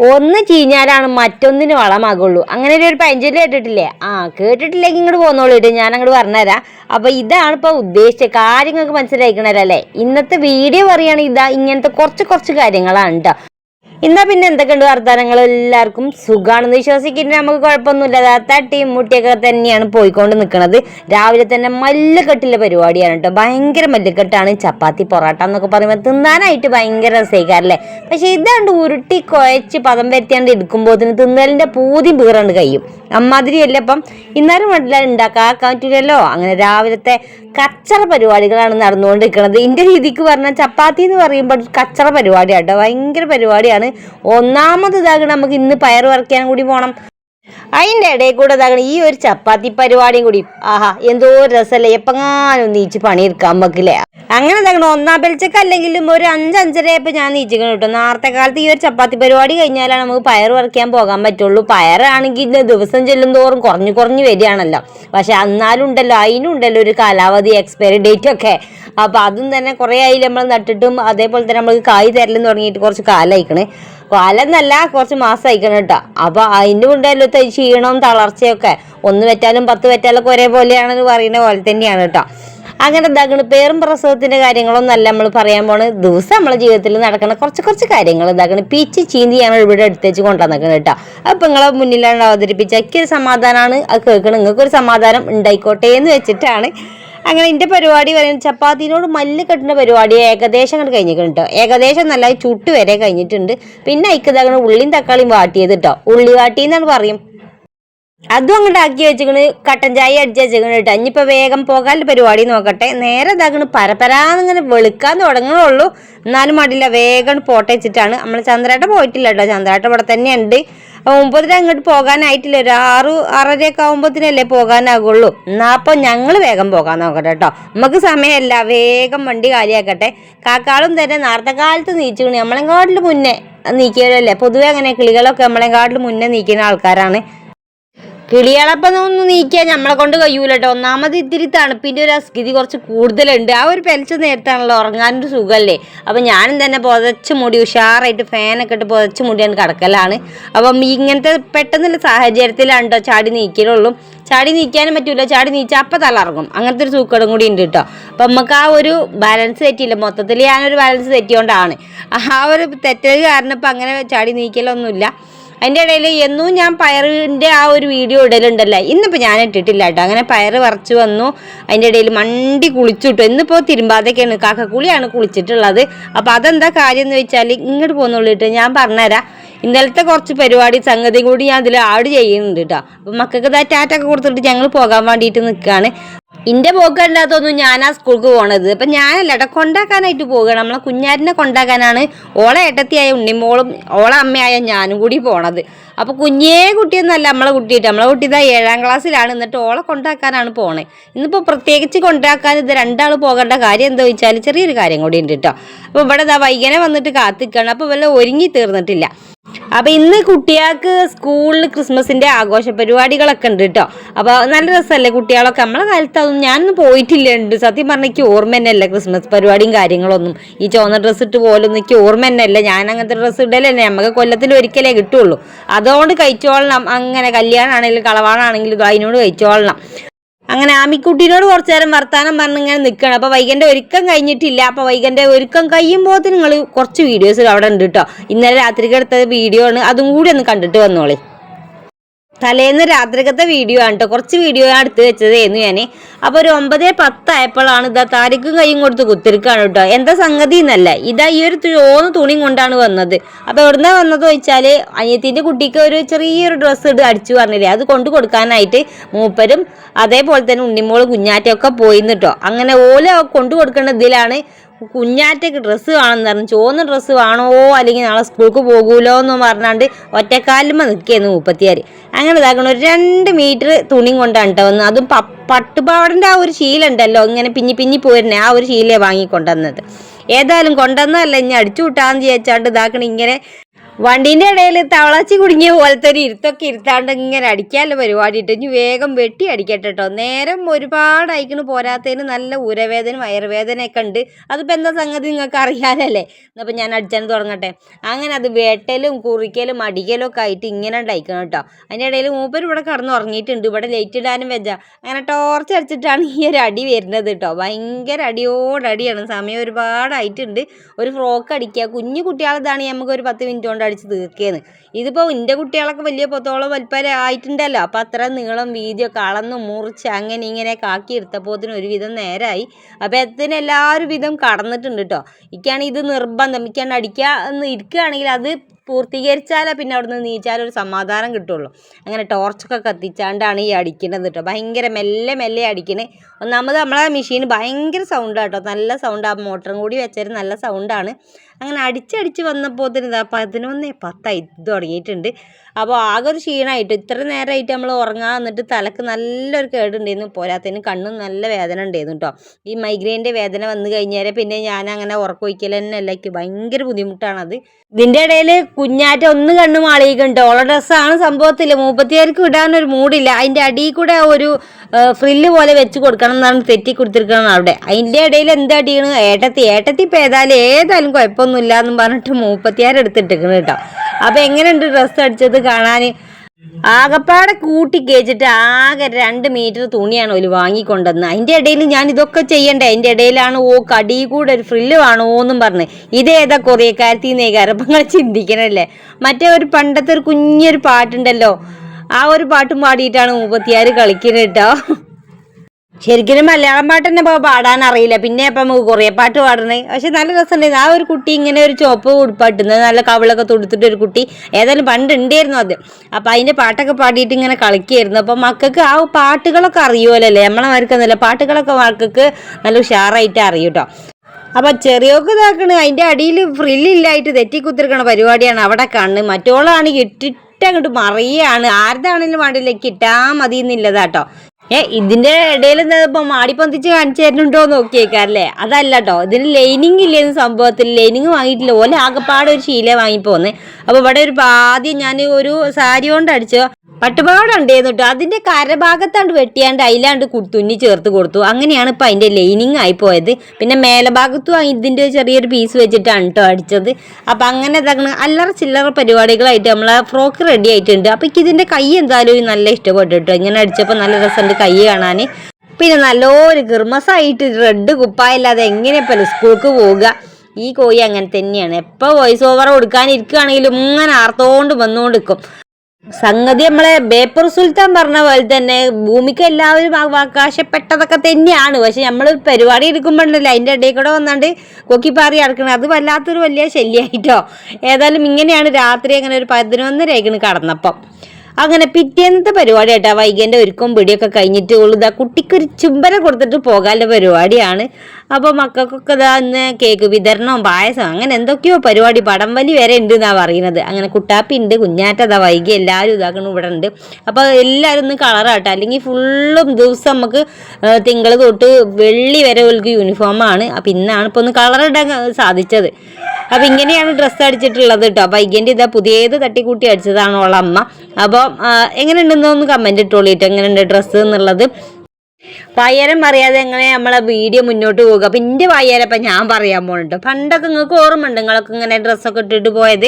ഒന്ന് ചീഞ്ഞാലാണ് മറ്റൊന്നിന് വളമാകുള്ളൂ. അങ്ങനെ ഒരു പഴഞ്ചൊല്ലി കേട്ടിട്ടില്ലേ? ആ കേട്ടിട്ടില്ലെങ്കിൽ ഇങ്ങോട്ട് പോന്നോളൂ കേട്ടോ ഞാൻ അങ്ങോട്ട് പറഞ്ഞുതരാം അപ്പൊ ഇതാണ് ഇപ്പൊ ഉദ്ദേശിച്ച കാര്യങ്ങൾക്ക് മനസ്സിലാക്കണല്ലേ ഇന്നത്തെ വീഡിയോ പറയുകയാണെങ്കിൽ ഇതാ ഇങ്ങനത്തെ കുറച്ച് കുറച്ച് കാര്യങ്ങളാണ് കേട്ടോ എന്നാ പിന്നെ എന്തൊക്കെയുണ്ട് വർത്തമാനങ്ങൾ എല്ലാവർക്കും സുഖാണെന്ന് വിശ്വസിക്കുന്നു. നമുക്ക് കുഴപ്പമൊന്നുമില്ല. തട്ടിയും മുട്ടിയൊക്കെ തന്നെയാണ് പോയിക്കൊണ്ട് നിൽക്കുന്നത് രാവിലെ തന്നെ മല്ലുകെട്ടിലെ പരിപാടിയാണ് കേട്ടോ. ഭയങ്കര മല്ലുകെട്ടാണ് ചപ്പാത്തി പൊറോട്ട എന്നൊക്കെ പറയുമ്പോൾ തിന്നാനായിട്ട് ഭയങ്കര രസമായിക്കാരല്ലേ പക്ഷെ ഇതാണ്ട് ഉരുട്ടി കുഴച്ച് പദം വരുത്തിയാണ്ട് എടുക്കുമ്പോഴത്തിന് തിന്നലിന്റെ പൂതി വീറാണ്ട് കഴിയും. അമ്മാതിരിയല്ല അപ്പം? ഇന്നാലും വേണ്ടില്ല ഉണ്ടാക്കാൻ പറ്റില്ലല്ലോ അങ്ങനെ രാവിലത്തെ കച്ചറ പരിപാടികളാണ് നടന്നുകൊണ്ടിരിക്കുന്നത് എന്റെ രീതിക്ക് പറഞ്ഞാൽ ചപ്പാത്തി എന്ന് പറയുമ്പോൾ കച്ചറ പരിപാടിയാണ് കേട്ടോ. ഭയങ്കര പരിപാടിയാണ്. ഒന്നാമത് ഇതാകണം നമുക്ക് ഇന്ന് പയർ വറക്കാൻ കൂടി പോകണം അതിന്റെ ഇടയിൽ കൂടെ ഇതാകണം ഈ ഒരു ചപ്പാത്തി പരിപാടിയും കൂടി. ആഹാ എന്തോ രസമല്ലേ എപ്പങ്ങാനും നീച്ച് പണിയെടുക്കാൻ വെക്കില്ലേ അങ്ങനെ ഇതാകണം ഒന്നാം പെൽച്ചക്ക് അല്ലെങ്കിലും ഒരു അഞ്ച് അഞ്ചരയപ്പോൾ ഞാൻ നീച്ചിക്കണം കേട്ടോ നേരത്തെ കാലത്ത് ഈ ഒരു ചപ്പാത്തി പരിപാടി കഴിഞ്ഞാലാണ് നമുക്ക് പയർ വറക്കാൻ പോകാൻ പറ്റുള്ളൂ. പയറാണെങ്കിൽ ദിവസം ചെല്ലും തോറും കുറഞ്ഞു കുറഞ്ഞു വരികയാണല്ലോ. പക്ഷെ എന്നാലും ഉണ്ടല്ലോ അതിനും ഉണ്ടല്ലോ ഒരു കാലാവധി എക്സ്പയറി ഡേറ്റ് ഒക്കെ. അപ്പൊ അതും തന്നെ കുറേ ആയില്ല നമ്മൾ നട്ടിട്ടും അതേപോലെ തന്നെ നമ്മൾ കായ് തരലും തുടങ്ങിയിട്ട് കുറച്ച് കാലമായിക്കണേ കാലെന്നല്ല കുറച്ച് മാസം അയക്കണം കേട്ടോ അപ്പൊ അതിന്റെ മുണ്ടല്ലോ ത- ക്ഷീണവും തളർച്ചയൊക്കെ ഒന്ന് വെറ്റാലും പത്ത് വെറ്റാലൊക്കെ ഒരേപോലെയാണെന്ന് പറയുന്ന പോലെ തന്നെയാണ് കേട്ടോ അങ്ങനെ ദഗണ് പേരും പ്രസവത്തിന്റെ കാര്യങ്ങളൊന്നും അല്ല നമ്മൾ പറയാൻ പോണ് ദിവസം നമ്മളെ ജീവിതത്തിൽ നടക്കുന്ന കുറച്ച് കുറച്ച് കാര്യങ്ങൾ ദഗണ് പീച്ച് ചീന്തിയാണ് ഇവിടെ എടുത്തേച്ച് കൊണ്ടുവന്നേക്കണം കേട്ടോ അപ്പൊ നിങ്ങളെ മുന്നിലാണ് അവതരിപ്പിച്ച. ഒരു സമാധാനമാണ് അത് കേൾക്കണം. നിങ്ങൾക്ക് ഒരു സമാധാനം ഉണ്ടായിക്കോട്ടെ എന്ന് വെച്ചിട്ടാണ് അങ്ങനെ എന്റെ പരിപാടി പറയുന്നത് ചപ്പാത്തിനോട് മല്ല് കെട്ടുന്ന പരിപാടി ഏകദേശം അങ്ങനെ കഴിഞ്ഞിട്ടുണ്ട് കേട്ടോ ഏകദേശം നല്ല ചുട്ട് വരെ കഴിഞ്ഞിട്ടുണ്ട്. പിന്നെ അയക്കതാകണ ഉള്ളിയും തക്കാളിയും വാട്ടിയത് കേട്ടോ ഉള്ളി വാട്ടി എന്നാണ് പറയും. അതും അങ്ങോട്ട് ആക്കി വെച്ചിക്കണ് കട്ടൻ ചായ അടിച്ച് വെച്ചിക്കണ് കേട്ടോ. ഇനിയിപ്പോൾ വേഗം പോകാൻ പരിപാടി നോക്കട്ടെ. നേരെ ഇതാക്കണ് പരപരാന്നിങ്ങനെ വെളുക്കാൻ തുടങ്ങണുള്ളൂ. എന്നാലും മടിയില്ല വേഗം പോട്ടെ വെച്ചിട്ടാണ്. നമ്മൾ ചന്ദ്രാട്ട പോയിട്ടില്ല കേട്ടോ. ചന്ദ്രാട്ട ഇവിടെ തന്നെ ഉണ്ട് മുമ്പതിന് അങ്ങോട്ട് പോകാനായിട്ടില്ല. ഒരു ആറ് ആറരയൊക്കെ ആകുമ്പോഴത്തേനല്ലേ പോകാനാകുള്ളൂ. എന്നാ അപ്പോൾ ഞങ്ങൾ വേഗം പോകാൻ നോക്കട്ടെ കേട്ടോ. നമുക്ക് സമയമല്ല. വേഗം വണ്ടി കാലിയാക്കട്ടെ. കാക്കാളും തന്നെ നേരത്തെ കാലത്ത് നീച്ചുകണി നമ്മളെങ്കാട്ടിൽ മുന്നേ നീക്കിയതല്ലേ പൊതുവെ അങ്ങനെ കിളികളൊക്കെ നമ്മളെങ്കാട്ടിൽ മുന്നേ നീക്കുന്ന ആൾക്കാരാണ്. കിളികളപ്പം ഒന്ന് നീക്കിയാൽ നമ്മളെ കൊണ്ട് കഴിയൂല കേട്ടോ ഒന്നാമത് ഇത്തിരി തണുപ്പിന്റെ ഒരു അസ്ഥിതി കുറച്ച് കൂടുതലുണ്ട്. ആ ഒരു പെലച്ച നേരത്താണല്ലോ ഉറങ്ങാനൊരു സുഖമല്ലേ അപ്പം ഞാനും തന്നെ പുതച്ച് മുടി ഉഷാറായിട്ട് ഫാനൊക്കെ ഇട്ട് പുതച്ച് മുടിയാണ് കിടക്കലാണ്. അപ്പം ഇങ്ങനത്തെ പെട്ടെന്നുള്ള സാഹചര്യത്തിലാണ് കേട്ടോ ചാടി നീക്കലുള്ളൂ. ചാടി നീക്കാനും പറ്റൂല. ചാടി നീച്ചാൽ അപ്പം തലറങ്ങും അങ്ങനത്തെ ഒരു സൂക്കടും കൂടി ഉണ്ട് കേട്ടോ അപ്പം നമുക്ക് ആ ഒരു ബാലൻസ് തെറ്റിയില്ല. മൊത്തത്തിൽ ഞാനൊരു ബാലൻസ് തെറ്റിയോണ്ടാണ്. ആ ഒരു തെറ്റൽ കാരണം ഇപ്പം അങ്ങനെ ചാടി നീക്കലൊന്നുമില്ല. അതിന്റെ ഇടയിൽ എന്നും ഞാൻ പയറിന്റെ ആ ഒരു വീഡിയോ ഇടലുണ്ടല്ലോ. ഇന്നിപ്പോൾ ഞാൻ ഇട്ടിട്ടില്ല കേട്ടോ. അങ്ങനെ പയറ് വറച്ച് വന്നു. അതിന്റെ ഇടയിൽ മണ്ടി കുളിച്ചിട്ടു. ഇന്നിപ്പോൾ തിരുമ്പാതൊക്കെയാണ് കാക്കക്കുളിയാണ് കുളിച്ചിട്ടുള്ളത്. അപ്പോൾ അതെന്താ കാര്യം എന്ന് വെച്ചാൽ ഇങ്ങോട്ട് പോകുന്നുള്ളിട്ട് ഞാൻ പറഞ്ഞുതരാം. ഇന്നലത്തെ കുറച്ച് പരിപാടി സംഗതി കൂടി ഞാൻ അതിൽ ആഡ് ചെയ്യുന്നുണ്ട് കേട്ടോ അപ്പം മക്കൾക്ക് ടാറ്റ ഒക്കെ കൊടുത്തിട്ട് ഞങ്ങൾ പോകാൻ വേണ്ടിയിട്ട് നിൽക്കുകയാണ് ഇന്റെ പോക്കല്ലാത്തൊന്നും ആ സ്കൂൾക്ക് പോണത്. അപ്പൊ ഞാനല്ല കേട്ടോ കൊണ്ടാക്കാനായിട്ട് പോവുകയാണ് നമ്മളെ കുഞ്ഞാരിനെ കൊണ്ടാക്കാനാണ് ഓളെ ഏട്ടത്തിയായ ഉണ്ണിമോളും ഓളെ അമ്മയായ ഞാനും കൂടി പോണത്. അപ്പോൾ കുഞ്ഞേ കുട്ടിയൊന്നല്ല നമ്മളെ കുട്ടിയിട്ട്. നമ്മളെ കുട്ടി ഇതാ ഏഴാം ക്ലാസ്സിലാണ്. എന്നിട്ട് ഓളെ കൊണ്ടാക്കാനാണ് പോണേ. ഇന്നിപ്പോ പ്രത്യേകിച്ച് കൊണ്ടാക്കാൻ ഇത് രണ്ടാൾ പോകേണ്ട കാര്യം എന്താ വെച്ചാൽ ചെറിയൊരു കാര്യം കൂടി ഉണ്ട് കേട്ടോ അപ്പൊ ഇവിടെ ഇതാ വൈകനെ വന്നിട്ട് കാത്തിക്കാണ്. അപ്പോൾ വല്ല ഒരുങ്ങി തീർന്നിട്ടില്ല. അപ്പൊ ഇന്ന് കുട്ടികൾക്ക് സ്കൂളിൽ ക്രിസ്മസിന്റെ ആഘോഷ പരിപാടികളൊക്കെ ഉണ്ട് കേട്ടോ അപ്പൊ നല്ല രസമല്ലേ കുട്ടികളൊക്കെ? നമ്മളെ കാലത്ത് അതൊന്നും ഞാനൊന്നും പോയിട്ടില്ല ഉണ്ട് സത്യം പറഞ്ഞാൽ എനിക്ക് ഓർമ്മ തന്നെയല്ല ക്രിസ്മസ് പരിപാടിയും കാര്യങ്ങളൊന്നും. ഈ ചുവന്ന ഡ്രസ്സ് ഇട്ട് പോലൊന്നും എനിക്ക് ഓർമ്മ തന്നെയല്ല. ഞാൻ അങ്ങനത്തെ ഡ്രസ്സ് ഇടലല്ലേ നമുക്ക് കൊല്ലത്തിൽ ഒരിക്കലേ കിട്ടുള്ളൂ. അതുകൊണ്ട് കഴിച്ചോളണം. അങ്ങനെ കല്യാണമാണെങ്കിലും കളവാണാണെങ്കിലും അതിനോട് കഴിച്ചോളണം. അങ്ങനെ ആമിക്കുട്ടീനോട് കുറച്ചു നേരം വർത്താനം പറഞ്ഞ് ഇങ്ങനെ നിൽക്കണം അപ്പൊ വൈകന്റെ ഒരുക്കം കഴിഞ്ഞിട്ടില്ല. അപ്പൊ വൈകന്റെ ഒരുക്കം കഴിയുമ്പോൾ നിങ്ങൾ കുറച്ച് വീഡിയോസ് അവിടെ ഉണ്ട് കേട്ടോ ഇന്നലെ രാത്രിക്ക് എടുത്ത വീഡിയോ ആണ്. അതും കൂടി ഒന്ന് കണ്ടിട്ട് വന്നോളി. തലേന്ന് രാത്രികത്തെ വീഡിയോ ആണ് കേട്ടോ കുറച്ച് വീഡിയോ ഞാൻ എടുത്ത് വെച്ചതായിരുന്നു ഞാൻ അപ്പോൾ ഒരു ഒമ്പത് പത്തായപ്പോഴാണ് ഇതാ താരിക്കും കൈയും കൊടുത്ത് കുത്തിരിക്കാണ് കേട്ടോ എന്താ സംഗതി എന്നല്ല. ഇതാ ഈ ഒരു ചോന്ന് തുണിയും കൊണ്ടാണ് വന്നത്. അപ്പോൾ എവിടുന്ന വന്നത് ചോദിച്ചാൽ അനിയത്തിന്റെ കുട്ടിക്ക് ഒരു ചെറിയൊരു ഡ്രസ്സ് ഇട്ട് അടിച്ചു പറഞ്ഞില്ലേ. അത് കൊണ്ടു കൊടുക്കാനായിട്ട് മൂപ്പരും അതേപോലെ തന്നെ ഉണ്ണിമോൾ കുഞ്ഞാറ്റൊക്കെ പോയിന്ന് കേട്ടോ അങ്ങനെ ഓല കൊണ്ടു കൊടുക്കേണ്ട ഇതിലാണ് കുഞ്ഞാറ്റക്ക് ഡ്രസ്സ് വേണമെന്ന് പറഞ്ഞു. ചുവന്ന ഡ്രസ്സ് വേണോ? അല്ലെങ്കിൽ നാളെ സ്കൂൾക്ക് പോകൂലോ എന്ന് പറഞ്ഞാണ്ട് ഒറ്റക്കാലുമ്പോൾ നിൽക്കുകയായിരുന്നു മുപ്പത്തിയാറ് അങ്ങനെ ഇതാക്കണം ഒരു രണ്ട് മീറ്റർ തുണി കൊണ്ടാണ് കേട്ടോ വന്നത്. അതും പ ആ ഒരു ശീല ഉണ്ടല്ലോ ഇങ്ങനെ പിഞ്ഞി പിഞ്ഞി പോയിരുന്നേ ആ ഒരു ശീലേ വാങ്ങിക്കൊണ്ടുവന്നത്. ഏതായാലും കൊണ്ടുവന്നതല്ല ഇനി അടിച്ചു വിട്ടാന്ന് വിചാരിച്ചാണ്ട് ഇതാക്കണം ഇങ്ങനെ വണ്ടീന്റെ ഇടയിൽ തവളച്ചി കുടുങ്ങിയ പോലത്തെ ഒരു ഇരുത്തൊക്കെ ഇരുത്താണ്ട് ഇങ്ങനെ അടിക്കാമല്ലോ പരിപാടി ഇട്ട് ഇനി വേഗം വെട്ടി അടിക്കട്ടെ കേട്ടോ നേരം ഒരുപാട് അയക്കണ് പോരാത്തതിന് നല്ല ഉരവേദന വയറുവേദനയൊക്കെ ഉണ്ട്. അതിപ്പോൾ എന്താ സംഗതി നിങ്ങൾക്ക് അറിയാനല്ലേ എന്നപ്പോൾ ഞാൻ അടിച്ചാൻ തുടങ്ങട്ടെ. അങ്ങനെ അത് വെട്ടലും കുറിക്കലും അടിക്കലും ഒക്കെ ആയിട്ട് ഇങ്ങനെ ഉണ്ടായിക്കണം കേട്ടോ അതിന്റെ ഇടയിൽ മൂപ്പർ ഇവിടെ കടന്ന് ഉറങ്ങിയിട്ടുണ്ട്. ഇവിടെ ലൈറ്റ് ഇടാനും വെച്ച അങ്ങനെ ടോർച്ച് അടിച്ചിട്ടാണ് ഈ ഒരു അടി വരുന്നത് കേട്ടോ ഭയങ്കര അടിയോടടിയാണ്. സമയം ഒരുപാടായിട്ടുണ്ട്. ഒരു ഫ്രോക്ക് അടിക്കുക. കുഞ്ഞു കുട്ടികളതാണ് നമുക്ക് ഒരു പത്ത് മിനിറ്റ് കൊണ്ട് അടിച്ച് തീർക്കുകയെന്ന് ഇതിപ്പോൾ എന്റെ കുട്ടികളൊക്കെ വലിയ പൊത്തോളം വലിപ്പം ആയിട്ടുണ്ടല്ലോ. അപ്പോൾ അത്ര നീളം വീതിയൊക്കെ അളന്ന് മുറിച്ച് അങ്ങനെ ഇങ്ങനെ കാക്കി എടുത്തപ്പോത്തിന് ഒരുവിധം നേരമായി അപ്പോൾ എത്തിന് എല്ലാവരും വിധം കടന്നിട്ടുണ്ട് കേട്ടോ ഇക്കാണ് ഇത് നിർബന്ധം. ഇക്കാണ് അടിക്കുക എന്ന് ഇരിക്കുകയാണെങ്കിൽ അത് പൂർത്തീകരിച്ചാലേ പിന്നെ അവിടുന്ന് നീച്ചാലൊരു ഒരു സമാധാനം കിട്ടുള്ളൂ. അങ്ങനെ ടോർച്ചൊക്കെ കത്തിച്ചാണ്ടാണ് ഈ അടിക്കുന്നത് കേട്ടോ ഭയങ്കര മെല്ലെ മെല്ലെ അടിക്കണേ. ഒന്നാമത് നമ്മളെ മെഷീൻ ഭയങ്കര സൗണ്ടാണ് കേട്ടോ നല്ല സൗണ്ട് ആ. മോട്ടറും കൂടി വെച്ചാൽ നല്ല സൗണ്ടാണ് അങ്ങനെ അടിച്ചടിച്ച് വന്നപ്പോൾ ഇതാ പതിനൊന്ന് പത്തായി തുടങ്ങിയിട്ടുണ്ട്. അപ്പോൾ ആകെ ഒരു ക്ഷീണമായിട്ട് ഇത്ര നേരമായിട്ട് നമ്മൾ ഉറങ്ങാൻ എന്നിട്ട് തലക്ക് നല്ലൊരു കേടുണ്ടായിരുന്നു. പോരാത്തതിന് കണ്ണും നല്ല വേദന ഉണ്ടായിരുന്നു കേട്ടോ ഈ മൈഗ്രെയിന്റെ വേദന വന്നു കഴിഞ്ഞാൽ പിന്നെ ഞാൻ അങ്ങനെ ഉറക്കൊഴിക്കൽ തന്നെ അല്ല എനിക്ക് ഭയങ്കര ബുദ്ധിമുട്ടാണത്. ഇതിന്റെ ഇടയിൽ കുഞ്ഞാറ്റ ഒന്ന് കണ്ണ് മാളിയിക്കുണ്ട് ഓള ഡ്രസ്സാണ് സംഭവത്തിൽ മൂപ്പത്തിയാർക്ക് ഇടാനൊരു മൂടില്ല. അതിന്റെ അടിയിൽ കൂടെ ഒരു ഫ്രില്ല് പോലെ വെച്ച് കൊടുക്കണം എന്നാണ് തെറ്റി കൊടുത്തിരിക്കണം അവിടെ. അതിന്റെ ഇടയിൽ എന്തടിയാണ് ഏട്ടത്തി. ഏട്ടത്തി ഇപ്പം ഏതായാലും ഏതായാലും കുഴപ്പമൊന്നുമില്ല എന്നും പറഞ്ഞിട്ട് മൂപ്പത്തിയാരെടുത്തിട്ടിരിക്കണം കേട്ടോ അപ്പോൾ എങ്ങനെയുണ്ട് ഡ്രസ്സ് അടിച്ചത് കാണാൻ ആകപ്പാടെ കൂട്ടി കേച്ചിട്ട് ആകെ രണ്ട് മീറ്റർ തുണിയാണ് ഒരു വാങ്ങിക്കൊണ്ടെന്ന് അതിന്റെ ഇടയിൽ ഞാൻ ഇതൊക്കെ ചെയ്യണ്ടേ? അതിന്റെ ഇടയിലാണ് ഓ കടി കൂടെ ഒരു ഫ്രില്ല് വേണോ എന്നും പറഞ്ഞ് ഇതേതാ കൊറിയക്കാരത്തി നെയ്കാരം അപ്പം ചിന്തിക്കണല്ലേ? മറ്റേ ഒരു പണ്ടത്തെ ഒരു കുഞ്ഞൊരു പാട്ടുണ്ടല്ലോ. ആ ഒരു പാട്ടും പാടിയിട്ടാണ് മുപ്പത്തിയാറ് കളിക്കുന്നത് കേട്ടോ ശരിക്കും മലയാളം പാട്ട് തന്നെ ഇപ്പോൾ പാടാൻ അറിയില്ല പിന്നെ ഇപ്പൊ നമുക്ക് കുറേ പാട്ട് പാടണേ പക്ഷെ നല്ല രസമുണ്ടായിരുന്നു ആ ഒരു കുട്ടി ഇങ്ങനെ ഒരു ചുവപ്പ് ഉടുപ്പാട്ടുന്നത് നല്ല കവിളൊക്കെ തൊടുത്തിട്ട് ഒരു കുട്ടി ഏതായാലും പണ്ട് ഉണ്ടായിരുന്നു അത്. അപ്പം അതിന്റെ പാട്ടൊക്കെ പാടിയിട്ട് ഇങ്ങനെ കളിക്കുകയായിരുന്നു. അപ്പം മക്കൾക്ക് ആ പാട്ടുകളൊക്കെ അറിയുമല്ലോ നമ്മളെ മരക്കൊന്നുമില്ല പാട്ടുകളൊക്കെ മക്കൾക്ക് നല്ല ഉഷാറായിട്ട് അറിയും കേട്ടോ. അപ്പം ചെറിയോക്ക് ഇതാക്കണ്. അതിന്റെ അടിയിൽ ഫ്രില്ലില്ലായിട്ട് തെറ്റിക്കുത്തിരിക്കണ പരിപാടിയാണ്. അവിടെ കണ്ണ് മറ്റോളാണ് ഇട്ടിട്ട് അങ്ങോട്ട് മറിയാണ്. ആരുതാണെങ്കിലും വേണ്ടില്ല. കിട്ടാ മതി എന്നില്ലതാട്ടോ ഏ ഇതിന്റെ ഇടയിൽ ഇപ്പൊ മാടി പൊന്തിച്ച് കാണിച്ചു തരുന്നുണ്ടോ നോക്കിയേക്കാരല്ലേ അതല്ല ഇതിന് ലൈനിങ് ഇല്ലേന്ന് സംഭവത്തിൽ ലൈനിങ് വാങ്ങിയിട്ടില്ല. ഓല ആകെപ്പാടെ ഒരു ശീല വാങ്ങിപ്പോന്നെ. അപ്പൊ ഇവിടെ ഒരു ആദ്യം ഞാൻ ഒരു സാരി കൊണ്ട് അടിച്ചോ പട്ടുപാടുണ്ടായിരുന്നു കേട്ടോ അതിന്റെ കരഭാഗത്താണ്ട് വെട്ടിയാണ്ട് അതിലാണ്ട് തുന്നി ചേർത്ത് കൊടുത്തു. അങ്ങനെയാണ് ഇപ്പൊ അതിന്റെ ലൈനിങ് ആയി പോയത്. പിന്നെ മേലഭാഗത്തും ഇതിന്റെ ചെറിയൊരു പീസ് വെച്ചിട്ടാണ് കേട്ടോ അടിച്ചത്. അപ്പൊ അങ്ങനെ ഇതാക്കണ. അല്ലറ ചില്ലറ പരിപാടികളായിട്ട് നമ്മളെ ഫ്രോക്ക് റെഡി ആയിട്ടുണ്ട്. അപ്പൊ എനിക്ക് കൈ എന്തായാലും നല്ല ഇഷ്ടപ്പെട്ടു കേട്ടോ ഇങ്ങനെ അടിച്ചപ്പോൾ നല്ല രസമുണ്ട് കൈ കാണാൻ പിന്നെ നല്ലൊരു ഗിർമസായിട്ട് റെഡ് കുപ്പായില്ലാതെ എങ്ങനെയപ്പല്ലോ സ്കൂൾക്ക് പോവുക. ഈ കോഴി അങ്ങനെ തന്നെയാണ്. എപ്പോൾ വോയിസ് ഓവർ കൊടുക്കാനിരിക്കുകയാണെങ്കിലും ഇങ്ങനെ ആർത്തോണ്ട് വന്നുകൊണ്ട് നിൽക്കും സംഗതി നമ്മളെ ബേപ്പർ സുൽത്താൻ പറഞ്ഞ പോലെ തന്നെ ഭൂമിക്ക് എല്ലാവരും അവകാശപ്പെട്ടതൊക്കെ തന്നെയാണ്. പക്ഷെ നമ്മൾ പരിപാടി എടുക്കുമ്പോഴല്ലോ അതിന്റെ ഇടയിൽ കൂടെ വന്നാണ്ട് കൊക്കിപ്പാറി അടക്കണം അത് വല്ലാത്തൊരു വലിയ ശല്യമായിട്ടോ ഏതായാലും ഇങ്ങനെയാണ് രാത്രി അങ്ങനെ ഒരു പതിനൊന്നരയ്ക്കണ് കടന്നപ്പം. അങ്ങനെ പിറ്റേന്നത്തെ പരിപാടി കേട്ടോ വൈകേന്റെ ഒരുക്കം പിടിയൊക്കെ കഴിഞ്ഞിട്ട് ഉള്ളതാ കുട്ടിക്കൊരു ചുംബന കൊടുത്തിട്ട് പോകാനുള്ള പരിപാടിയാണ്. അപ്പോൾ മക്കൾക്കൊക്കെ ഇതാ ഇന്ന് കേക്ക് വിതരണവും പായസം അങ്ങനെ എന്തൊക്കെയോ പരിപാടി പടം വലി വരെ ഉണ്ട് എന്നാണ് പറയുന്നത്. അങ്ങനെ കുട്ടാപ്പി ഉണ്ട് കുഞ്ഞാറ്റതാ വൈകി എല്ലാവരും ഇതാക്കണം ഇവിടെ ഉണ്ട്. അപ്പോൾ എല്ലാവരും ഒന്ന് കളറാട്ടോ അല്ലെങ്കിൽ ഫുള്ളും ദിവസം നമുക്ക് തിങ്കൾ തൊട്ട് വെള്ളി വരെ ഉൾക്ക് യൂണിഫോമാണ് അപ്പം ഇന്നാണ് ഇപ്പോൾ ഒന്ന് കളറിടാൻ സാധിച്ചത്. അപ്പം ഇങ്ങനെയാണ് ഡ്രസ്സ് അടിച്ചിട്ടുള്ളത് കേട്ടോ. അപ്പം ഇങ്ങനെ ഇതാ പുതിയത് തട്ടിക്കൂട്ടി അടിച്ചതാണ് അപ്പോൾ എങ്ങനെയുണ്ടെന്നൊന്ന് കമന്റ് ഇട്ടോളിയിട്ട് എങ്ങനെയുണ്ട് ഡ്രസ്സ് എന്നുള്ളത്? വയ്യാരം പറയാതെ എങ്ങനെ നമ്മളെ വീഡിയോ മുന്നോട്ട് പോകുക. അപ്പം എന്റെ വയ്യാരപ്പം ഞാൻ പറയാൻ പോകുന്നുണ്ട് പണ്ടൊക്കെ നിങ്ങൾക്ക് ഓർമ്മ ഉണ്ട് നിങ്ങളൊക്കെ ഇങ്ങനെ ഡ്രസ്സൊക്കെ ഇട്ടിട്ട് പോയത്?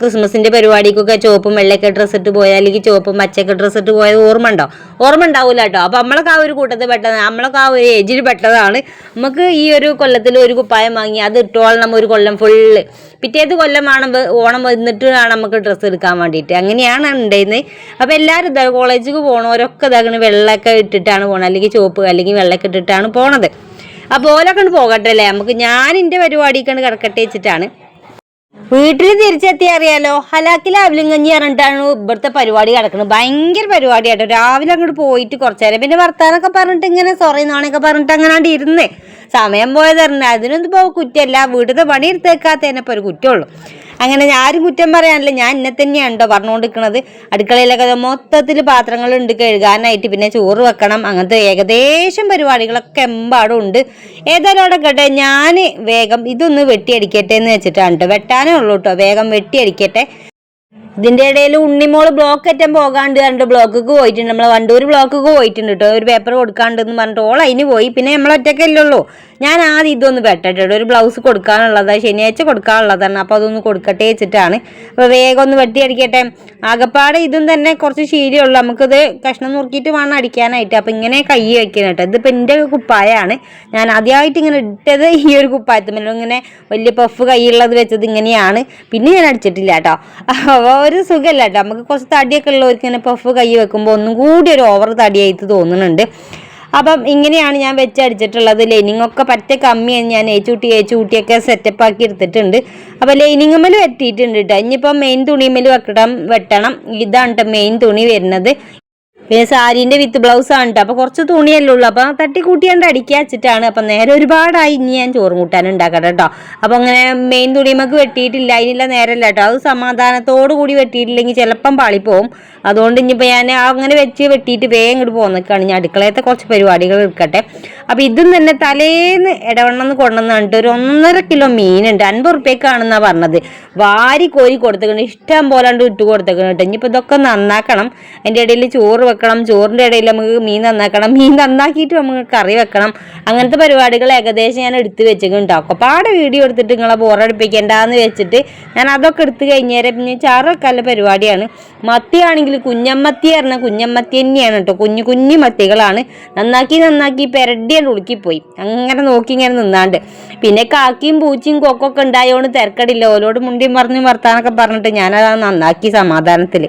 ക്രിസ്മസിന്റെ പരിപാടിക്കൊക്കെ ചുവപ്പും വെള്ളയൊക്കെ ഡ്രസ്സ് ഇട്ട് പോയത് അല്ലെങ്കിൽ ചുവപ്പും പച്ചയൊക്കെ ഡ്രസ്സ് ഇട്ട് പോയത് ഓർമ്മ ഉണ്ടോ? ഓർമ്മ ഉണ്ടാവില്ല കേട്ടോ. അപ്പം നമ്മളൊക്കെ ആ ഒരു കൂട്ടത്തിൽ പെട്ടത് നമ്മളൊക്കെ ആ ഒരു ഏജിൽ പെട്ടതാണ്. നമുക്ക് ഈ ഒരു കൊല്ലത്തിൽ ഒരു കുപ്പായം വാങ്ങി അത് ഇട്ടോളണം ഒരു കൊല്ലം ഫുള്ള് പിറ്റേത് കൊല്ലമാണ് ഓണം വന്നിട്ട് ആണ് നമുക്ക് ഡ്രസ്സ് എടുക്കാൻ വേണ്ടിയിട്ട്. അങ്ങനെയാണ് ഉണ്ടായിരുന്നത് അപ്പോൾ എല്ലാവരും ഇതാ കോളേജിൽ പോകണവരൊക്കെ ഇതാകണം വെള്ളമൊക്കെ ഇട്ടിട്ടാണ് പോകണത് അല്ലെങ്കിൽ ചുവപ്പ് അല്ലെങ്കിൽ വെള്ളമൊക്കെ ഇട്ടിട്ടാണ് പോണത്. അപ്പോൾ ഓലൊക്കെ പോകട്ടെ അല്ലേ നമുക്ക് ഞാൻ എന്റെ പരിപാടിക്കാണ് കിടക്കട്ടെ വെച്ചിട്ടാണ്. വീട്ടിൽ തിരിച്ചെത്തി അറിയാലോ? ഹലാക്കിൽ അവലിങ്ങഞ്ഞി പറഞ്ഞിട്ടാണ് ഇവിടുത്തെ പരിപാടി കിടക്കുന്നത് ഭയങ്കര പരിപാടിയാട്ടോ. രാവിലെ അങ്ങോട്ട് പോയിട്ട് കുറച്ചു നേരം. പിന്നെ വർത്താനൊക്കെ പറഞ്ഞിട്ട് ഇങ്ങനെ സോറി നാണൊക്കെ പറഞ്ഞിട്ട് അങ്ങനെ ഇരുന്നേ സമയം പോയത് അറിഞ്ഞ അതിനൊന്നും ഇപ്പോൾ കുറ്റമല്ല വീട്ടിലത്തെ പണി എടുത്തേക്കാത്തതിനപ്പോൾ ഒരു കുറ്റമുള്ളൂ അങ്ങനെ ആരും കുറ്റം പറയാനില്ല. ഞാൻ എന്നെ തന്നെയാണ് കേട്ടോ പറഞ്ഞുകൊണ്ടിരിക്കുന്നത് അടുക്കളയിലൊക്കെ മൊത്തത്തിൽ പാത്രങ്ങൾ ഉണ്ട് കഴുകാനായിട്ട്. പിന്നെ ചോറ് വെക്കണം. അങ്ങനത്തെ ഏകദേശം പരിപാടികളൊക്കെ എമ്പാടും ഉണ്ട്. ഏതായാലും അവിടെ കേട്ടെ ഞാൻ വേഗം ഇതൊന്ന് വെട്ടിയടിക്കട്ടെ എന്ന് വെച്ചിട്ടാണ് കേട്ടോ വെട്ടാനേ ഉള്ളൂ കേട്ടോ വേഗം വെട്ടിയടിക്കട്ടെ. ഇതിന്റെ ഇടയിൽ ഉണ്ണിമോൾ ബ്ലോക്ക് അറ്റം പോകാണ്ട് രണ്ട് ബ്ലോക്കൊക്കെ പോയിട്ടുണ്ട്. നമ്മൾ വണ്ടൂർ ബ്ലോക്കൊക്കെ പോയിട്ടുണ്ട് കേട്ടോ ഒരു പേപ്പർ കൊടുക്കാണ്ടെന്ന് പറഞ്ഞിട്ട് ഓൾ അതിന് പോയി. പിന്നെ നമ്മൾ അല്ലല്ലോ ഞാൻ ആദ്യം ഇതൊന്ന് വെട്ടട്ടെ ഒരു ബ്ലൗസ് കൊടുക്കാനുള്ളതാണ് ശനിയാഴ്ച കൊടുക്കാനുള്ളതാണ്. അപ്പോൾ അതൊന്ന് കൊടുക്കട്ടെ വെച്ചിട്ടാണ്. അപ്പോൾ വേഗം ഒന്ന് വെട്ടി അടിക്കട്ടെ. ആകപ്പാടെ ഇതും തന്നെ കുറച്ച് ശീലമുള്ളൂ. നമുക്കിത് കഷ്ണം നുറുക്കിയിട്ട് വേണം അടിക്കാനായിട്ട്. അപ്പോൾ ഇങ്ങനെ കൈ വയ്ക്കണം കേട്ടോ ഇതിപ്പോൾ എന്റെ കുപ്പായമാണ് ഞാൻ ആദ്യമായിട്ട് ഇങ്ങനെ ഇട്ടത് ഈ ഒരു കുപ്പായത്തിൽ ഇങ്ങനെ വലിയ പഫ് കൈയുള്ളത് വെച്ചത് ഇങ്ങനെയാണ്. പിന്നെ ഞാൻ അടിച്ചിട്ടില്ല കേട്ടോ ഒരു സുഖമല്ല കേട്ടോ. നമുക്ക് കുറച്ച് തടിയൊക്കെ ഉള്ളവർക്ക് ഇങ്ങനെ പഫ് കൈ വെക്കുമ്പോൾ ഒന്നും കൂടി ഒരു ഓവർ തടിയായിട്ട് തോന്നുന്നുണ്ട്. അപ്പം ഇങ്ങനെയാണ് ഞാൻ വെച്ചടിച്ചിട്ടുള്ളത് ലൈനിങ് ഒക്കെ പറ്റ കമ്മിയാണ്. ഞാൻ ഏച്ചൂട്ടി ഏച്ചൂട്ടിയൊക്കെ സെറ്റപ്പ് ആക്കി എടുത്തിട്ടുണ്ട്. അപ്പോൾ ലൈനിങ്ങമ്മൽ വെട്ടിയിട്ടുണ്ട് കേട്ടോ. ഇനിയിപ്പോൾ മെയിൻ തുണിമേൽ വെക്കണം വെട്ടണം. ഇതാണ് കേട്ടോ മെയിൻ തുണി വരുന്നത്. പിന്നെ സാരീന്റെ വിത്ത് ബ്ലൗസ് ആണ് കേട്ടോ അപ്പോൾ കുറച്ച് തുണിയല്ലേ ഉള്ളൂ. അപ്പോൾ തട്ടി കൂട്ടിയാണ്ട് അടിക്കുക വെച്ചിട്ടാണ്. അപ്പം നേരെ ഒരുപാടായി. ഇനി ഞാൻ ചോറ് കൂട്ടാൻ ഉണ്ടാക്കട്ടെ കേട്ടോ അപ്പോൾ അങ്ങനെ മെയിൻ തുണിമക്ക് വെട്ടിയിട്ടില്ല. അതിനില്ല നേരമല്ല കേട്ടോ അത് സമാധാനത്തോടു കൂടി വെട്ടിയിട്ടില്ലെങ്കിൽ ചിലപ്പം പാളിപ്പോവും. അതുകൊണ്ട് ഇനിയിപ്പോൾ ഞാൻ അങ്ങനെ വെച്ച് വെട്ടിയിട്ട് വേഗം ഇങ്ങോട്ട് പോകുന്നൊക്കെയാണ് ഞാൻ അടുക്കളയത്തെ കുറച്ച് പരിപാടികൾ എടുക്കട്ടെ. അപ്പോൾ ഇതും തന്നെ തലേന്ന് ഇടവണ്ണെന്ന് കണ്ടിട്ട് ഒരു ഒന്നര കിലോ മീനുണ്ട് അൻപത് റുപ്യക്കാണെന്നാണ് പറഞ്ഞത്. വാരി കോരി കൊടുത്തേക്കണം. ഇഷ്ടം പോലാണ്ട് ഇട്ട് കൊടുത്തേക്കണം കേട്ടോ ഇനിയിപ്പോൾ ഇതൊക്കെ നന്നാക്കണം. അതിന്റെ ഇടയിൽ ചോറ് ചോറിന്റെ ഇടയിൽ നമുക്ക് മീൻ നന്നാക്കണം മീൻ നന്നാക്കിയിട്ട് നമുക്ക് കറി വെക്കണം. അങ്ങനത്തെ പരിപാടികൾ ഏകദേശം ഞാൻ എടുത്ത് വെച്ചിട്ടുണ്ട്. ഒക്കെ പാടെ വീഡിയോ എടുത്തിട്ട് നിങ്ങളെ ബോറടിപ്പിക്കേണ്ടെന്ന് വെച്ചിട്ട് ഞാൻ അതൊക്കെ എടുത്തു കഴിഞ്ഞേരം പിന്നെ ചാറ് വെക്കാനുള്ള പരിപാടിയാണ്. മത്തിയാണെങ്കിൽ കുഞ്ഞമ്മത്തി പറഞ്ഞ കുഞ്ഞമ്മത്തി തന്നെയാണ് കേട്ടോ. കുഞ്ഞു കുഞ്ഞു മത്തികളാണ്. നന്നാക്കി നന്നാക്കി പെരടിയാണ് ഉളുക്കിപ്പോയി. അങ്ങനെ നോക്കി ഇങ്ങനെ നിന്നാണ്ട്. പിന്നെ കാക്കിയും പൂച്ചയും കൊക്കൊക്കെ ഉണ്ടായതുകൊണ്ട് തിരക്കടില്ല. ഓലോട് മുണ്ടിയും പറഞ്ഞും വർത്താനൊക്കെ പറഞ്ഞിട്ട് ഞാനത് നന്നാക്കി സമാധാനത്തിൽ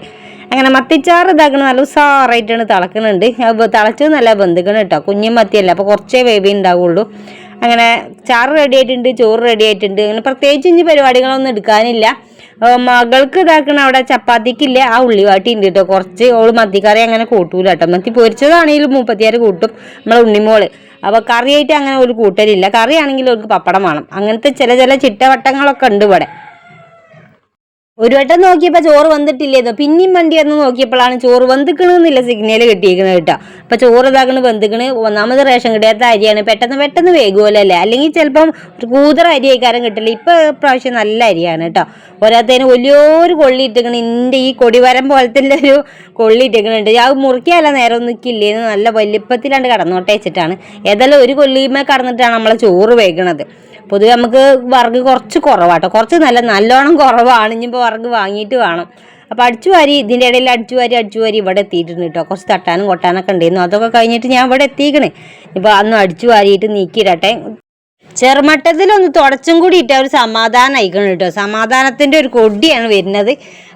അങ്ങനെ മത്തിച്ചാറ് ഇതാക്കണ നല്ല ഉസാറായിട്ടാണ് തിളക്കുന്നുണ്ട് തിളച്ചത് നല്ല ബന്ധുക്കണം കേട്ടോ കുഞ്ഞും മത്തിയല്ല അപ്പോൾ കുറച്ചേ വേവി ഉണ്ടാവുള്ളൂ. അങ്ങനെ ചാറ് റെഡി ആയിട്ടുണ്ട് ചോറ് റെഡി ആയിട്ടുണ്ട്. അങ്ങനെ പ്രത്യേകിച്ച് ഇനി പരിപാടികളൊന്നും എടുക്കാനില്ല. മകൾക്ക് ഇതാക്കണ അവിടെ ചപ്പാത്തിക്കില്ല ആ ഉള്ളിവാട്ടി ഉണ്ട് കേട്ടോ കുറച്ച് ഓൾ മത്തിക്കറി അങ്ങനെ കൂട്ടൂല കേട്ടോ മത്തി പൊരിച്ചതാണെങ്കിലും മുപ്പത്തിയാറ് കൂട്ടും നമ്മളെ ഉണ്ണിമോൾ. അപ്പോൾ കറിയായിട്ട് അങ്ങനെ ഒരു കൂട്ടലില്ല. കറിയാണെങ്കിൽ അവർക്ക് പപ്പടം വേണം. അങ്ങനത്തെ ചില ചില ചിട്ടവട്ടങ്ങളൊക്കെ ഉണ്ട് ഇവിടെ. ഒരു വട്ടം നോക്കിയപ്പോ ചോറ് വന്നിട്ടില്ലേതോ പിന്നെയും വണ്ടി വന്ന് നോക്കിയപ്പോഴാണ് ചോറ് വന്നിക്കണെന്നില്ല സിഗ്നൽ കിട്ടിയിരിക്കുന്നത് കേട്ടോ. അപ്പൊ ചോറ് ഇതാക്കണ് വന്നിക്കണ് ഒന്നാമത് റേഷൻ കിട്ടാത്ത അരിയാണ്. പെട്ടെന്ന് പെട്ടെന്ന് വേഗമല്ലേ അല്ലെങ്കിൽ ചിലപ്പം കൂതർ അരി ആയിക്കാരം കിട്ടില്ല ഇപ്പൊ പ്രാവശ്യം നല്ല അരിയാണ് കേട്ടോ. ഓരോരുത്തതിന് വലിയൊരു കൊള്ളി ഇട്ടിക്കണ്. ഇന്റെ ഈ കൊടിവരം പോലത്തെ ഒരു കൊള്ളി ഇട്ടിക്കണുണ്ട് ആ മുറിക്കാല നേരം നിൽക്കില്ലേന്ന് നല്ല വലിപ്പത്തിലാണ്ട് കടന്നോട്ടയച്ചിട്ടാണ് ഏതെല്ലാം ഒരു കൊള്ളിമേ കടന്നിട്ടാണ് നമ്മളെ ചോറ് വേഗണത് പൊതുവെ നമുക്ക് വർഗ് കുറച്ച് കുറവാട്ടോ. കുറച്ച് നല്ല നല്ലോണം കുറവാണ്. ഇനിയിപ്പോൾ വർഗ് വാങ്ങിയിട്ട് വേണം. അപ്പോൾ അടിച്ചു വാരി ഇതിന്റെ ഇടയിൽ അടിച്ചു വാരി അടിച്ചു വാരി ഇവിടെ എത്തിയിട്ടുണ്ട് കേട്ടോ കുറച്ച് തട്ടാനും കൊട്ടാനൊക്കെ ഉണ്ടായിരുന്നു അതൊക്കെ കഴിഞ്ഞിട്ട് ഞാൻ ഇവിടെ എത്തിക്കണേ ഇപ്പോൾ അന്ന് അടിച്ചു വാരിയിട്ട് നീക്കിയിടട്ടെ. ചെറുമട്ടത്തിലൊന്ന് തുടച്ചും കൂടി ഇട്ട ഒരു സമാധാനം അയക്കണം കേട്ടോ. സമാധാനത്തിന്റെ ഒരു കൊടിയാണ് വരുന്നത്.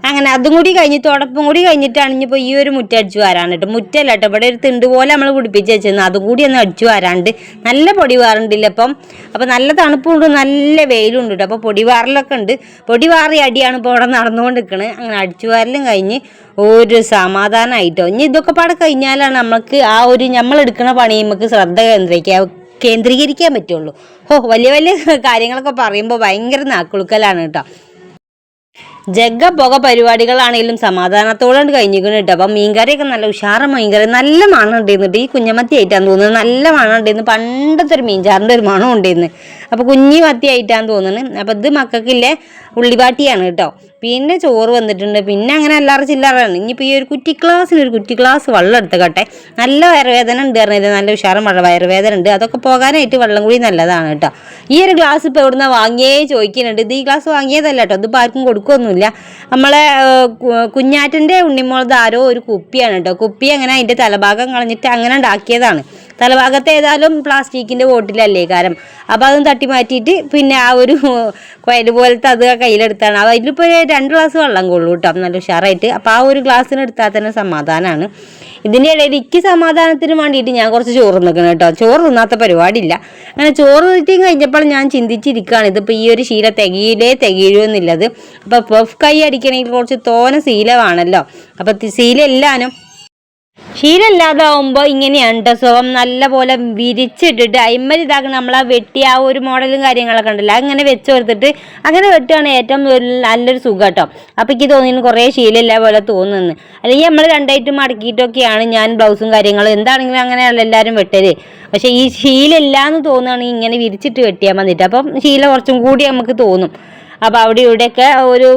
അങ്ങനെ അതും കൂടി കഴിഞ്ഞ് തുടപ്പും കൂടി കഴിഞ്ഞിട്ടാണ് ഇനിയിപ്പോൾ ഈ ഒരു മുറ്റ അടിച്ചു വരാണ് കേട്ടോ. മുറ്റല്ല കേട്ടോ. ഇവിടെ ഒരു തിണ്ട് പോലെ നമ്മൾ പിടിപ്പിച്ച് വെച്ചിരുന്നു. അതും കൂടി ഒന്ന് അടിച്ചു വരാണ്ട്. നല്ല പൊടി വാറുണ്ടില്ല അപ്പം അപ്പോൾ നല്ല തണുപ്പുണ്ട് നല്ല വെയിലുണ്ട് കേട്ടോ. അപ്പോൾ പൊടി വാറലൊക്കെ ഉണ്ട്. പൊടി വാറി അടിയാണ് ഇപ്പോൾ ഇവിടെ നടന്നുകൊണ്ട് നിൽക്കുന്നത് അങ്ങനെ അടിച്ചു വാരലും കഴിഞ്ഞ് ഒരു സമാധാനമായിട്ടോ ഇനി ഇതൊക്കെ പാടെ കഴിഞ്ഞാലാണ് നമുക്ക് ആ ഒരു നമ്മൾ എടുക്കുന്ന പണി നമുക്ക് ശ്രദ്ധ കേന്ദ്രീകരിക്കുക കേന്ദ്രീകരിക്കാൻ പറ്റുള്ളൂ. ഓ വലിയ വലിയ കാര്യങ്ങളൊക്കെ പറയുമ്പോൾ ഭയങ്കര നാക്കുളുക്കലാണ് കേട്ടോ. ജഗ്ഗ പുക പരിപാടികളാണെങ്കിലും സമാധാനത്തോടെ കഴിഞ്ഞിരിക്കണം കേട്ടോ. അപ്പം മീൻകറിയൊക്കെ നല്ല ഉഷാറ മീൻകറി നല്ല മണം ഉണ്ടായിരുന്നിട്ട് ഈ കുഞ്ഞമത്തി ആയിട്ടാന്ന് തോന്നുന്നത്. നല്ല മണം ഉണ്ടായിരുന്നു പണ്ടത്തെ ഒരു മീൻചാറിന്റെ ഒരു മണം ഉണ്ടായിരുന്നു അപ്പോൾ കുഞ്ഞി മത്തി ആയിട്ടാന്ന് തോന്നുന്നത്. അപ്പം ഇത് മക്കൾക്കില്ലേ ഉള്ളിപ്പാട്ടിയാണ് കേട്ടോ. പിന്നെ ചോറ് വന്നിട്ടുണ്ട്. പിന്നെ അങ്ങനെ അല്ലാറ ചില്ലറാണ് ഇനിയിപ്പോൾ ഈ ഒരു കുറ്റി ഗ്ലാസ്സിന് ഒരു കുറ്റി ഗ്ലാസ് വെള്ളം എടുത്തക്കട്ടെ നല്ല വയറുവേദന ഉണ്ട് പറഞ്ഞത് നല്ല ഉഷാറും മഴ വയറുവേദന ഉണ്ട്. അതൊക്കെ പോകാനായിട്ട് വെള്ളം കൂടി നല്ലതാണ് കേട്ടോ. ഈ ഒരു ഗ്ലാസ് ഇപ്പോൾ എവിടുന്ന വാങ്ങിയേ ചോദിക്കുന്നുണ്ട്. ഇത് ഈ ഗ്ലാസ് വാങ്ങിയതല്ല കേട്ടോ. ഇതിപ്പോൾ ആർക്കും കൊടുക്കുകയൊന്നുമില്ല നമ്മളെ കുഞ്ഞാറ്റന്റെ ഉണ്ണിമോളത് ആരോ ഒരു കുപ്പിയാണ് കേട്ടോ. കുപ്പി അങ്ങനെ അതിന്റെ തലഭാഗം കളഞ്ഞിട്ട് അങ്ങനെ ഉണ്ടാക്കിയതാണ്. തലഭാഗത്ത് ഏതായാലും പ്ലാസ്റ്റിക്കിന്റെ ബോട്ടിലല്ലേ കാരം. അപ്പോൾ അതും തട്ടി മാറ്റിയിട്ട് പിന്നെ ആ ഒരു കൊയൽ പോലത്തെ അത് കയ്യിലെടുത്താണ്. അതിലിപ്പോൾ രണ്ട് ഗ്ലാസ് വെള്ളം കൊള്ളൂ കേട്ടോ. നല്ല ഉഷാറായിട്ട്. അപ്പോൾ ആ ഒരു ഗ്ലാസ്സിന് എടുത്താൽ തന്നെ സമാധാനമാണ് ഇതിന്റെ ഇടയിൽ എനിക്ക് സമാധാനത്തിന് വേണ്ടിയിട്ട് ഞാൻ കുറച്ച് ചോറ് നിൽക്കണം കേട്ടോ. ചോറ് തിന്നാത്ത പരിപാടിയില്ല. അങ്ങനെ ചോറ് തീറ്റി കഴിഞ്ഞപ്പോൾ ഞാൻ ചിന്തിച്ചിരിക്കുകയാണ് ഇതിപ്പോൾ ഈ ഒരു ശീല തികയിലേ തികയൂ എന്നുള്ളത്. അപ്പോൾ പഫ് കൈ അടിക്കണമെങ്കിൽ കുറച്ച് തോന ശീലമാണല്ലോ. അപ്പോൾ ശീലം എല്ലാനും ശീലമില്ലാതാവുമ്പോൾ ഇങ്ങനെയാണ് കേട്ടോ സുഖം നല്ല പോലെ വിരിച്ചിട്ടിട്ട് അയിമ്മൽ ഇതാക്കണം. നമ്മൾ ആ വെട്ടി ആ ഒരു മോഡലും കാര്യങ്ങളൊക്കെ ഉണ്ടല്ലോ. അങ്ങനെ വെച്ച് കൊടുത്തിട്ട് അങ്ങനെ വെട്ടുകയാണ് ഏറ്റവും നല്ലൊരു സുഖം കേട്ടോ അപ്പം എനിക്ക് തോന്നിയിരുന്നു കുറേ ശീലമില്ല പോലെ തോന്നുന്നു. അല്ലെങ്കിൽ നമ്മൾ രണ്ടായിട്ട് മടക്കിയിട്ടൊക്കെയാണ് ഞാൻ ബ്ലൗസും കാര്യങ്ങളും. എന്താണെങ്കിലും അങ്ങനെയല്ല എല്ലാവരും വെട്ടൽ. പക്ഷേ ഈ ശീലമില്ല എന്ന് തോന്നുകയാണെങ്കിൽ ഇങ്ങനെ വിരിച്ചിട്ട് വെട്ടിയാൽ മതിയിട്ട് അപ്പം ശീല കുറച്ചും കൂടി നമുക്ക് തോന്നും. അപ്പോൾ അവിടെ ഇവിടെയൊക്കെ ഒരു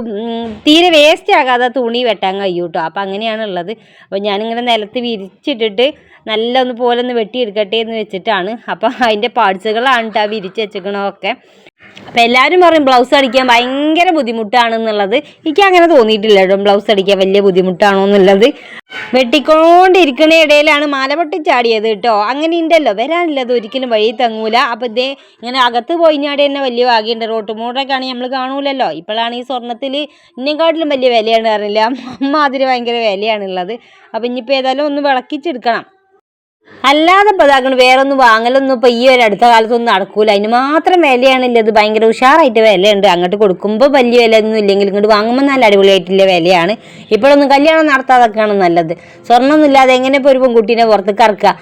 തീരെ വേസ്റ്റ് ആകാതെ തുണി വെട്ടാൻ കഴിയും കേട്ടോ അപ്പോൾ അങ്ങനെയാണുള്ളത്. അപ്പോൾ ഞാനിങ്ങനെ നിലത്ത് വിരിച്ചിട്ടിട്ട് നല്ല ഒന്ന് പോലെ ഒന്ന് വെട്ടിയെടുക്കട്ടെ എന്ന് വെച്ചിട്ടാണ്. അപ്പോൾ അതിന്റെ പാർട്സുകളാണ് കേട്ടോ വിരിച്ച് വെച്ചേക്കണതൊക്കെ. അപ്പോൾ എല്ലാവരും പറയും ബ്ലൗസ് അടിക്കാൻ ഭയങ്കര ബുദ്ധിമുട്ടാണെന്നുള്ളത്. എനിക്ക് അങ്ങനെ തോന്നിയിട്ടില്ല കേട്ടോ ബ്ലൗസ് അടിക്കാൻ വലിയ ബുദ്ധിമുട്ടാണോ എന്നുള്ളത് വെട്ടിക്കൊണ്ടിരിക്കുന്ന ഇടയിലാണ് മല പൊട്ടിച്ചാടിയത് കേട്ടോ. അങ്ങനെ ഉണ്ടല്ലോ വരാനില്ലത് ഒരിക്കലും വഴി തങ്ങൂല. അപ്പോൾ ഇതേ ഇങ്ങനെ അകത്ത് പോയിഞ്ഞാടി തന്നെ വലിയ ഭാഗ്യമുണ്ട്. റോട്ട് മോട്ടൊക്കെ ആണെങ്കിൽ നമ്മൾ കാണൂലല്ലോ. ഇപ്പോഴാണ് ഈ സ്വർണത്തിൽ ഇന്നേക്കാട്ടിലും വലിയ വിലയാണ് അറിയില്ല അമ്മ അതിന് ഭയങ്കര വിലയാണുള്ളത്. അപ്പോൾ ഇനിയിപ്പോൾ ഏതായാലും ഒന്ന് വിളക്കിച്ചെടുക്കണം. അല്ലാതെ ഇപ്പോൾ വേറെ ഒന്നും വാങ്ങലൊന്നും ഇപ്പോൾ ഈ ഒരു അടുത്ത കാലത്തൊന്നും നടക്കൂല. അതിന് മാത്രം വിലയാണില്ല ഇത് ഭയങ്കര ഉഷാറായിട്ട് വിലയുണ്ട്. അങ്ങോട്ട് കൊടുക്കുമ്പോൾ വലിയ വില ഒന്നും ഇല്ലെങ്കിൽ ഇങ്ങോട്ട് വാങ്ങുമ്പോൾ നല്ല അടിപൊളിയായിട്ടുള്ള വിലയാണ്. ഇപ്പോഴൊന്നും കല്യാണം നടത്താതൊക്കെയാണ് നല്ലത്. സ്വർണമൊന്നും ഇല്ലാതെ എങ്ങനെ ഇപ്പോൾ ഒരു പെൺകുട്ടീനെ പുറത്തേക്ക് ഇറക്കുക?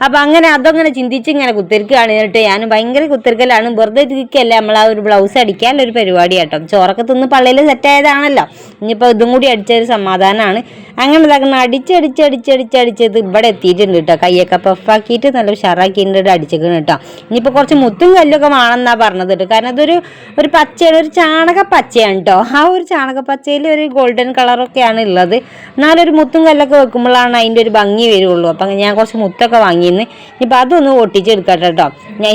അപ്പം അങ്ങനെ അതങ്ങനെ ചിന്തിച്ച് ഇങ്ങനെ കുത്തിരിക്കുകയാണ് എന്നിട്ട് ഞാൻ ഭയങ്കര കുത്തിരിക്കലാണ്. വെറുതെ ഇരിക്കല്ല നമ്മൾ ആ ഒരു ബ്ലൗസ് അടിക്കാനുള്ള ഒരു പരിപാടി കേട്ടോ. ചോറൊക്കെ തിന്ന് പള്ളിയിൽ സെറ്റായതാണല്ലോ ഇനിയിപ്പോൾ ഇതും കൂടി അടിച്ചൊരു സമാധാനമാണ് അങ്ങനെ ഇതാക്കുന്ന അടിച്ചടിച്ച് അടിച്ചടിച്ച് ഇവിടെ എത്തിയിട്ടുണ്ട് കേട്ടോ. കൈയൊക്കെ പഫാക്കിയിട്ട് നല്ല ഉഷാറാക്കിയിട്ട് അടിച്ചേക്കണം കേട്ടോ. ഇനിയിപ്പോൾ കുറച്ച് മുത്തും കല്ലൊക്കെ വേണമെന്നാ പറഞ്ഞത് കേട്ടോ. കാരണം അതൊരു ഒരു പച്ചയാണ് ഒരു ചാണക പച്ചയാണ് കേട്ടോ. ആ ഒരു ചാണക പച്ചയിൽ ഒരു ഗോൾഡൻ കളറൊക്കെയാണ് ഉള്ളത്. എന്നാലൊരു മുത്തും കല്ലൊക്കെ വെക്കുമ്പോഴാണ് അതിന്റെ ഒരു ഭംഗി വരുള്ളൂ. അപ്പം ഞാൻ കുറച്ച് മുത്തൊക്കെ വാങ്ങിയിരുന്നു ഇനിയിപ്പം അതൊന്ന് ഒട്ടിച്ചെടുക്കട്ടെ. കേട്ടോ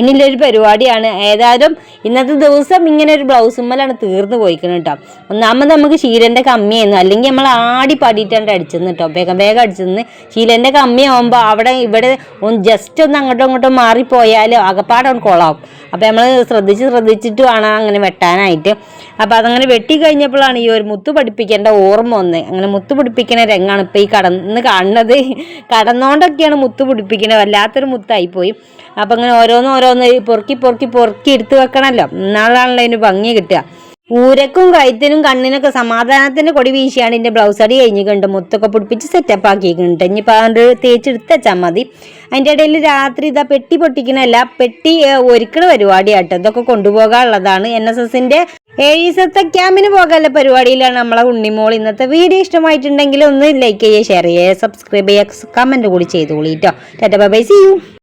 ഇതിലൊരു പരിപാടിയാണ്. ഏതായാലും ഇന്നത്തെ ദിവസം ഇങ്ങനെ ഒരു ബ്ലൗസ് ബ്ലൗസുമ്മലാണ് തീർന്നു പോയിക്കണം കേട്ടോ ഒന്നാമത് നമുക്ക് ശീലന്റെ കമ്മിയായിരുന്നു. അല്ലെങ്കിൽ നമ്മൾ ആടി പാടിയിട്ടാണ് അടിച്ചെന്ന് കേട്ടോ വേഗം വേഗം അടിച്ചെന്ന്. ശീലന്റെ കമ്മിയാവുമ്പോൾ അവിടെ ഇവിടെ ജസ്റ്റ് ഒന്ന് അങ്ങോട്ടും ഇങ്ങോട്ടും മാറിപ്പോയാലോ അകപ്പാടെ കൊളാവും. അപ്പോൾ നമ്മൾ ശ്രദ്ധിച്ച് ശ്രദ്ധിച്ചിട്ട് വേണം അങ്ങനെ വെട്ടാനായിട്ട്. അപ്പോൾ അതങ്ങനെ വെട്ടി കഴിഞ്ഞപ്പോഴാണ് ഈ ഒരു മുത്ത് പഠിപ്പിക്കേണ്ട ഓർമ്മ വന്നത് അങ്ങനെ മുത്ത് പിടിപ്പിക്കുന്ന രംഗമാണ് ഇപ്പോൾ ഈ കടന്ന് കാണുന്നത്. കടന്നുകൊണ്ടൊക്കെയാണ് മുത്ത് പിടിപ്പിക്കുന്നത് വല്ലാത്തൊരു മുത്തായിപ്പോയി. അപ്പോൾ അങ്ങനെ ഓരോന്ന് ഓരോന്ന് പൊറുക്കി പൊറുക്കി പൊറുക്കി എടുത്ത് വെക്കണമല്ലോ എന്നാളാണല്ലോ അതിന് ഭംഗി കിട്ടുക. ഊരക്കും കഴുത്തിനും കണ്ണിനൊക്കെ സമാധാനത്തിന്റെ കൊടി വീശിയാണ് എന്റെ ബ്ലൗസ് അടി കഴിഞ്ഞിട്ടുണ്ട്. മുത്തൊക്കെ പിടിപ്പിച്ച് സെറ്റപ്പ് ആക്കിയിട്ടുണ്ട്. ഇനിയിപ്പോൾ അത് തേച്ചെടുത്ത് മതി. അതിന്റെ ഇടയിൽ രാത്രി ഇതാ പെട്ടി പൊട്ടിക്കണല്ല പെട്ടി ഒരുക്കണ പരിപാടിയാട്ടോ. ഇതൊക്കെ കൊണ്ടുപോകാനുള്ളതാണ്. എൻ എസ് എസിന്റെ ഏഴീസത്തെ ക്യാമ്പിന് പോകാനുള്ള പരിപാടിയിലാണ് നമ്മളെ ഉണ്ണിമോൾ. ഇന്നത്തെ വീഡിയോ ഇഷ്ടമായിട്ടുണ്ടെങ്കിൽ ഒന്ന് ലൈക്ക് ചെയ്യുക ഷെയർ ചെയ്യുക സബ്സ്ക്രൈബ് ചെയ്യുക കമന്റ് കൂടി ചെയ്തോളൂ കേട്ടോ. Tata bye see U